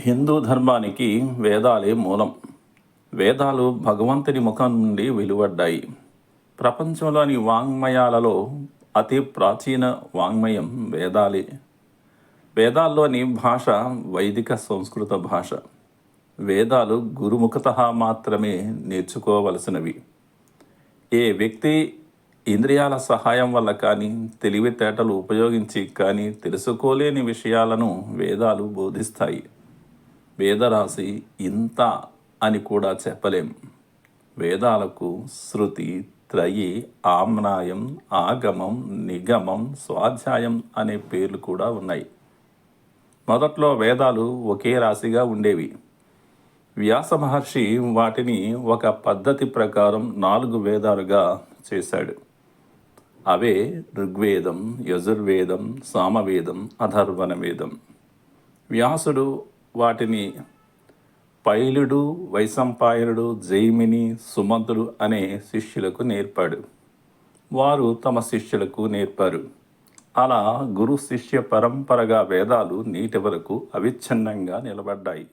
హిందూ ధర్మానికి వేదాలే మూలం. వేదాలు భగవంతుని ముఖం నుండి వెలువడ్డాయి. ప్రపంచంలోని వాంగ్మయాలలో అతి ప్రాచీన వాంగ్మయం వేదాలే. వేదాల్లోని భాష వైదిక సంస్కృత భాష. వేదాలు గురుముఖత మాత్రమే నేర్చుకోవలసినవి. ఏ వ్యక్తి ఇంద్రియాల సహాయం వల్ల కానీ తెలివితేటలు ఉపయోగించి కానీ తెలుసుకోలేని విషయాలను వేదాలు బోధిస్తాయి. వేదరాశి ఇంత అని కూడా చెప్పలేం. వేదాలకు శృతి త్రయి ఆమ్నాయం ఆగమం నిగమం స్వాధ్యాయం అనే పేర్లు కూడా ఉన్నాయి. మొదట్లో వేదాలు ఒకే రాశిగా ఉండేవి. వ్యాస మహర్షి వాటిని ఒక పద్ధతి ప్రకారం నాలుగు వేదాలుగా చేశాడు. అవే ఋగ్వేదం యజుర్వేదం సామవేదం అధర్వణ వేదం వ్యాసుడు వాటిని పైలుడు వైశంపాయనుడు జైమిని సుమంతుడు అనే శిష్యులకు నేర్పాడు. వారు తమ శిష్యులకు నేర్పారు. అలా గురు శిష్య పరంపరగా వేదాలు నీటి వరకు అవిచ్ఛిన్నంగా నిలబడ్డాయి.